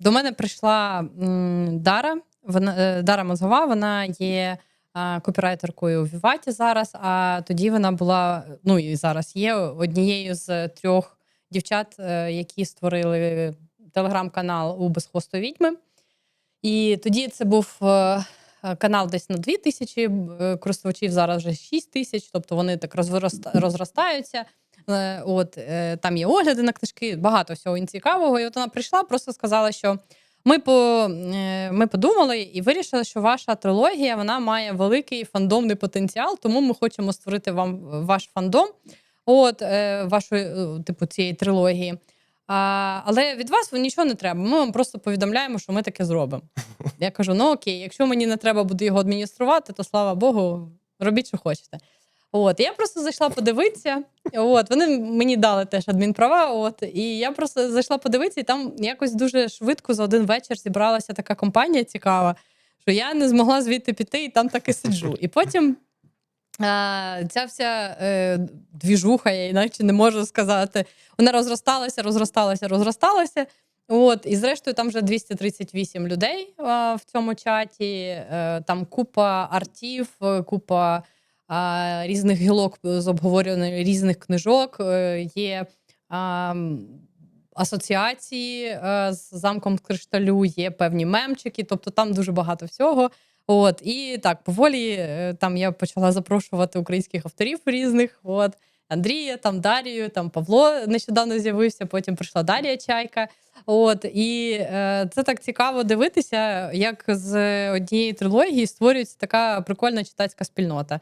до мене прийшла Дара. Вона е, Дара Мозгова, вона є копірайтеркою у Віваті зараз. А тоді вона була, ну і зараз є однією з трьох дівчат, е, які створили телеграм-канал у безхвостої відьми. І тоді це був е, канал десь на 2 тисячі е, користувачів, зараз вже 6 тисяч, тобто вони так розроста- розростаються. Е, От е, там є огляди на книжки, багато всього цікавого. І от вона прийшла, просто сказала, що ми по е, ми подумали і вирішили, що ваша трилогія вона має великий фандомний потенціал, тому ми хочемо створити вам ваш фандом, от вашої, типу, цієї трилогії. А, але від вас нічого не треба. Ми вам просто повідомляємо, що ми таке зробимо. Я кажу: ну окей, якщо мені не треба буде його адмініструвати, то слава Богу, робіть, що хочете. От, я просто зайшла подивитися. От, вони мені дали теж адмінправа. От, і я просто зайшла подивитися, і там якось дуже швидко за один вечір зібралася така компанія цікава, що я не змогла звідти піти, і там так і сиджу. І потім а, ця вся е, двіжуха, я іначе не можу сказати, вона розросталася, розросталася, розросталася. От, і зрештою, там вже 238 людей а, в цьому чаті. Е, там купа артів, е, купа різних гілок з обговорювання різних книжок. Е, є асоціації е, з замком кришталю, є певні мемчики, тобто там дуже багато всього. От і так, поволі е, там я почала запрошувати українських авторів різних. От Андрія, там Дарію, там Павло нещодавно з'явився. Потім прийшла Дарія Чайка. От і е, це так цікаво дивитися, як з однієї трилогії створюється така прикольна читацька спільнота.